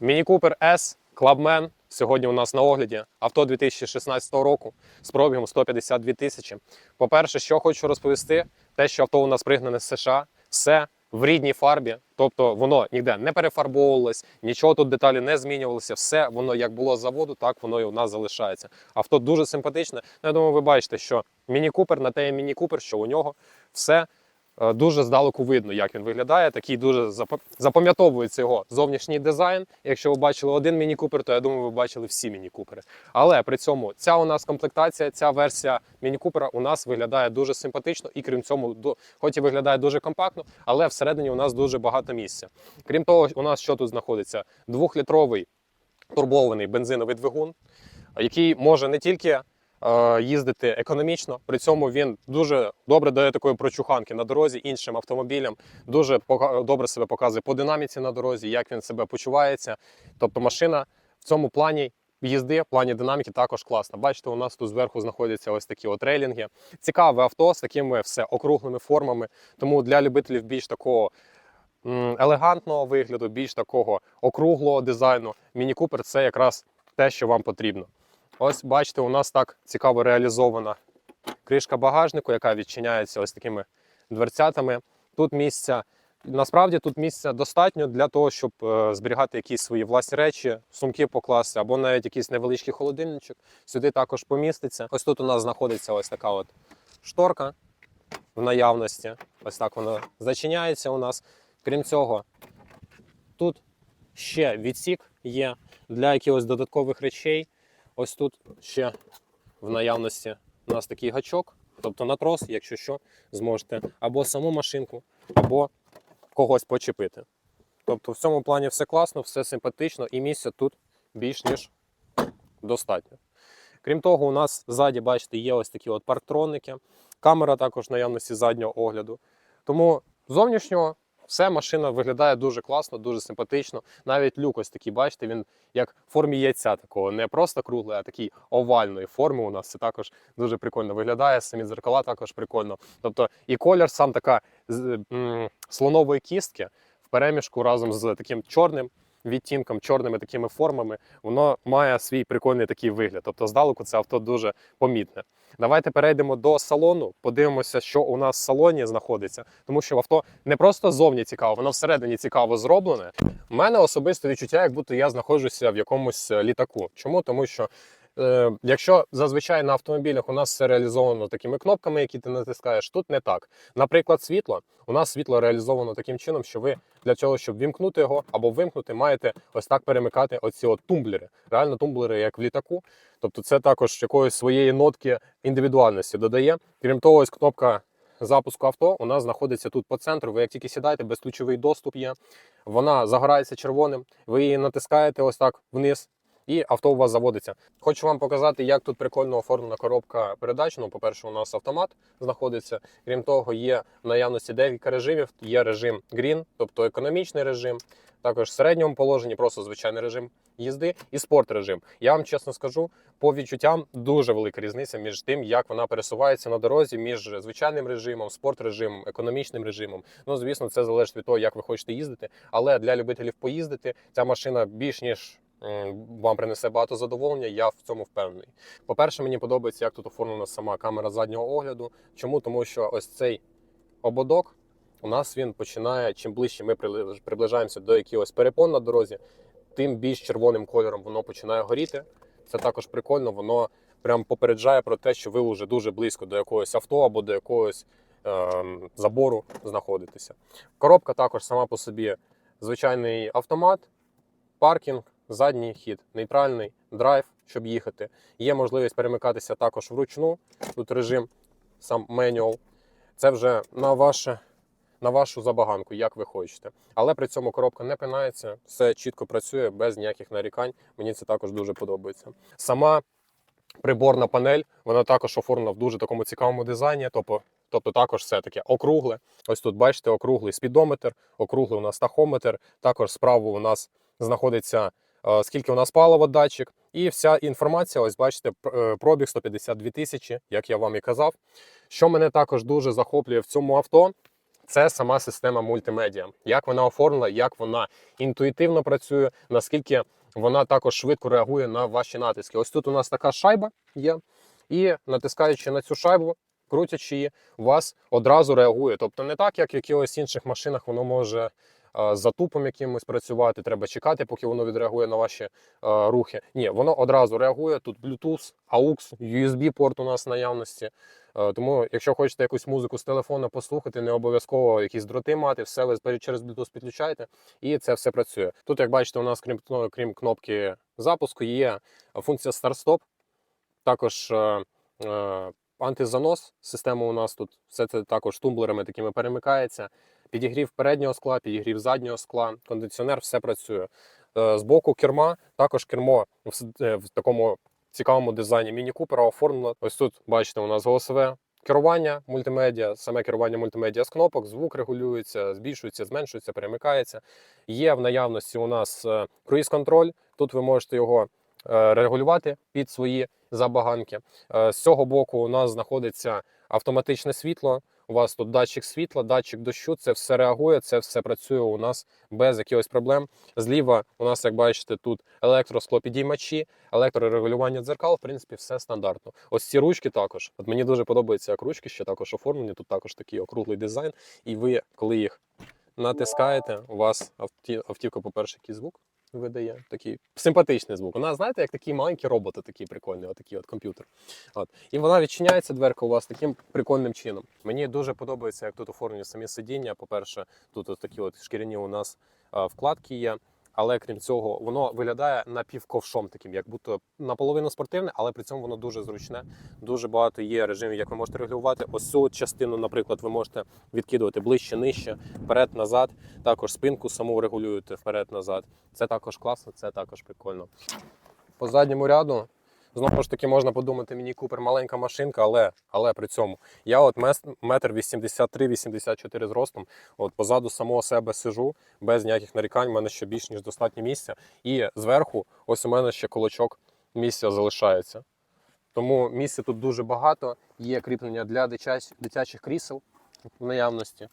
Міні Купер S, Clubman. Сьогодні у нас на огляді авто 2016 року з пробігом 152 тисячі. По-перше, що хочу розповісти, те, що авто у нас пригнане з США, все в рідній фарбі, тобто воно ніде не перефарбовувалось, нічого тут деталі не змінювалося. Все воно як було з заводу, так воно і у нас залишається. Авто дуже симпатичне. Ну, Я думаю, ви бачите, що Міні Купер на те є Міні Купер, що у нього все Дуже здалеку видно, як він виглядає. Такий дуже запа- запам'ятовується його зовнішній дизайн. Якщо ви бачили один міні купер, то я думаю, ви бачили всі міні купери. Але при цьому ця у нас комплектація, ця версія міні купера у нас виглядає дуже симпатично, і крім цього, хоч і виглядає дуже компактно, але всередині у нас дуже багато місця. Крім того, у нас що тут знаходиться? Двохлітровий турбований бензиновий двигун, який може не тільки е, їздити економічно, при цьому він дуже добре дає такої прочуханки на дорозі іншим автомобілям, дуже добре себе показує по динаміці на дорозі, як він себе почувається. Тобто машина в цьому плані. Їзди в плані динаміки також класна. Бачите, у нас тут зверху знаходяться ось такі от рейлінги. Цікаве авто з такими все округлими формами. Тому для любителів більш такого елегантного вигляду, більш такого округлого дизайну. Міні Купер це якраз те, що вам потрібно. Ось бачите, у нас так цікаво реалізована кришка багажнику, яка відчиняється ось такими дверцятами. Тут місця. Насправді тут місця достатньо для того, щоб е, зберігати якісь свої власні речі, сумки покласти, або навіть якийсь невеличкий холодильничок. Сюди також поміститься. Ось тут у нас знаходиться ось така от шторка в наявності. Ось так вона зачиняється у нас. Крім цього, тут ще відсік є для якихось додаткових речей. Ось тут ще в наявності у нас такий гачок, тобто на трос, якщо що, зможете або саму машинку, або когось почепити. Тобто в цьому плані все класно, все симпатично і місця тут більш ніж достатньо. Крім того, у нас ззаді, бачите, є ось такі от парктроники, камера також наявності заднього огляду. Тому зовнішнього все машина виглядає дуже класно, дуже симпатично. Навіть люк ось такий, бачите, він як в формі яйця такого, не просто круглий, а такий овальної форми. У нас це також дуже прикольно виглядає. Самі дзеркала також прикольно. Тобто і колір сам така з слонової кістки в перемішку разом з таким чорним відтінком, чорними такими формами, воно має свій прикольний такий вигляд. Тобто, здалеку це авто дуже помітне. Давайте перейдемо до салону, подивимося, що у нас в салоні знаходиться, тому що авто не просто зовні цікаво, воно всередині цікаво зроблене. У мене особисто відчуття, як будто я знаходжуся в якомусь е, літаку. Чому? Тому що якщо зазвичай на автомобілях у нас все реалізовано такими кнопками, які ти натискаєш, тут не так. Наприклад, світло. У нас світло реалізовано таким чином, що ви для цього, щоб вімкнути його або вимкнути, маєте ось так перемикати оці от тумблери. Реально тумблери, як в літаку. Тобто, це також якоїсь своєї нотки індивідуальності додає. Крім того, ось кнопка запуску авто у нас знаходиться тут по центру. Ви як тільки сідаєте, безключовий доступ є. Вона загорається червоним. Ви її натискаєте ось так вниз. І авто у вас заводиться. Хочу вам показати, як тут прикольно оформлена коробка передач. Ну, по-перше, у нас автомат знаходиться. Крім того, є в наявності декілька режимів. Є режим Green, тобто економічний режим, також в середньому положенні, просто звичайний режим їзди і спорт режим. Я вам чесно скажу, по відчуттям дуже велика різниця між тим, як вона пересувається на дорозі, між звичайним режимом, спорт режимом, економічним режимом. Ну, звісно, це залежить від того, як ви хочете їздити. Але для любителів поїздити ця машина більш ніж. Вам принесе багато задоволення, я в цьому впевнений. По-перше, мені подобається, як тут оформлена сама камера заднього огляду. Чому? Тому що ось цей ободок у нас він починає, чим ближче ми приближаємося до якихось перепон на дорозі, тим більш червоним кольором воно починає горіти. Це також прикольно, воно прям попереджає про те, що ви вже дуже близько до якогось авто або до якогось ем, забору знаходитеся. Коробка також сама по собі звичайний автомат, паркінг, задній хід, нейтральний драйв, щоб їхати. Є можливість перемикатися також вручну. Тут режим сам менюал. Це вже на ваше. На вашу забаганку, як ви хочете. Але при цьому коробка не пинається, все чітко працює без ніяких нарікань. Мені це також дуже подобається. Сама приборна панель, вона також оформлена в дуже такому цікавому дизайні. Тобто, тобто також все таке округле. Ось тут бачите, округлий спідометр, округлий у нас тахометр. Також справа у нас знаходиться скільки у нас палива датчик. І вся інформація, ось бачите, е, пробіг 152 тисячі, як я вам і казав. Що мене також дуже захоплює в цьому авто, це сама система мультимедіа. Як вона оформлена, як вона інтуїтивно працює, наскільки вона також швидко реагує на ваші натиски. Ось тут у нас така шайба є, і натискаючи на цю шайбу, крутячи її, у вас одразу реагує. Тобто не так, як в якихось інших машинах воно може е, з затупом якимось працювати. Треба чекати, поки воно відреагує на ваші рухи. Ні, воно одразу реагує. Тут Bluetooth, AUX, USB порт у нас в наявності. Тому, якщо хочете якусь музику з телефону послухати, не обов'язково якісь дроти мати, все ви через Bluetooth підключаєте, і це все працює. Тут, як бачите, у нас крім, ну, крім кнопки запуску, є функція старт-стоп. Також е, е, антизанос. Система у нас тут все це також тумблерами такими перемикається. Підігрів переднього скла, підігрів заднього скла, кондиціонер, все працює. Е, З боку керма також кермо в, е, в такому цікавому дизайні Міні Купера оформлено. Ось тут бачите, у нас голосове керування мультимедіа, саме керування мультимедіа з кнопок, звук регулюється, збільшується, зменшується, перемикається. Є в наявності у нас круїз-контроль. Тут ви можете його е, регулювати під свої забаганки. Е, З цього боку у нас знаходиться автоматичне світло. У вас тут датчик світла, датчик дощу, це все реагує, це все працює у нас без якихось проблем. Зліва у нас, як бачите, тут електросклопідіймачі, електрорегулювання дзеркал, в принципі, все стандартно. Ось ці ручки також. От мені дуже подобається, як ручки ще також оформлені. Тут також такий округлий дизайн. І ви, коли їх натискаєте, у вас авті- автівка, по-перше, який звук видає. Такий симпатичний звук. Вона, знаєте, як такі маленькі роботи, такі прикольні, отакий от комп'ютер. От. І вона відчиняється дверка у вас таким прикольним чином. Мені дуже подобається, як тут оформлені самі сидіння. По-перше, тут от такі от шкіряні у нас вкладки є. Але крім цього, воно виглядає напівковшом таким, як будто наполовину спортивне, але при цьому воно дуже зручне. Дуже багато є режимів, як ви можете регулювати. Ось цю частину, наприклад, ви можете відкидувати ближче, нижче, вперед, назад. Також спинку саму регулюєте вперед-назад. Це також класно, це також прикольно. По задньому ряду. Знову ж таки, можна подумати, міні Купер маленька машинка, але, але при цьому я от метр 83-84 зростом. От позаду самого себе сижу без ніяких нарікань. У мене ще більш ніж достатньо місця. І зверху, ось у мене ще колочок місця залишається. Тому місця тут дуже багато. Є кріплення для дитячих крісел в наявності.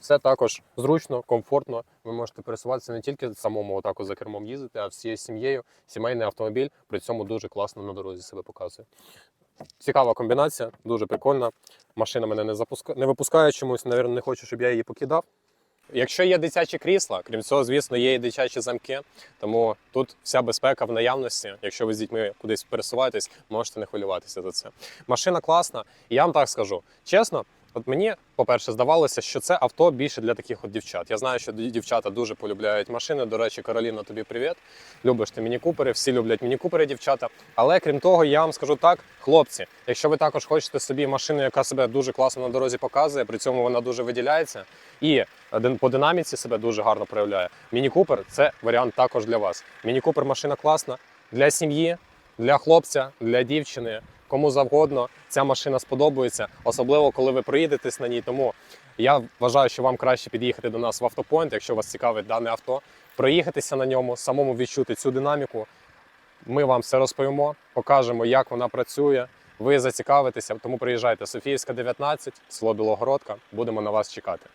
Все також зручно, комфортно. Ви можете пересуватися не тільки самому отаку за кермом їздити, а всією сім'єю. Сімейний автомобіль при цьому дуже класно на дорозі себе показує. Цікава комбінація, дуже прикольна. Машина мене не запускає, не випускає чомусь, навірно, не хочу, щоб я її покидав. Якщо є дитячі крісла, крім цього, звісно, є і дитячі замки, тому тут вся безпека в наявності. Якщо ви з дітьми кудись пересуваєтесь, можете не хвилюватися за це. Машина класна, і я вам так скажу. Чесно, от мені, по-перше, здавалося, що це авто більше для таких от дівчат. Я знаю, що дівчата дуже полюбляють машини. До речі, Кароліна, тобі привіт. Любиш ти міні-купери, всі люблять міні-купери, дівчата. Але крім того, я вам скажу так, хлопці, якщо ви також хочете собі машину, яка себе дуже класно на дорозі показує, при цьому вона дуже виділяється і по динаміці себе дуже гарно проявляє. Міні-купер це варіант також для вас. Міні-купер машина класна для сім'ї, для хлопця, для дівчини. Кому завгодно ця машина сподобається, особливо коли ви проїдетесь на ній. Тому я вважаю, що вам краще під'їхати до нас в автопоінт, якщо вас цікавить дане авто, проїхатися на ньому, самому відчути цю динаміку. Ми вам все розповімо, покажемо, як вона працює. Ви зацікавитеся, тому приїжджайте Софіївська 19, село Білогородка. Будемо на вас чекати.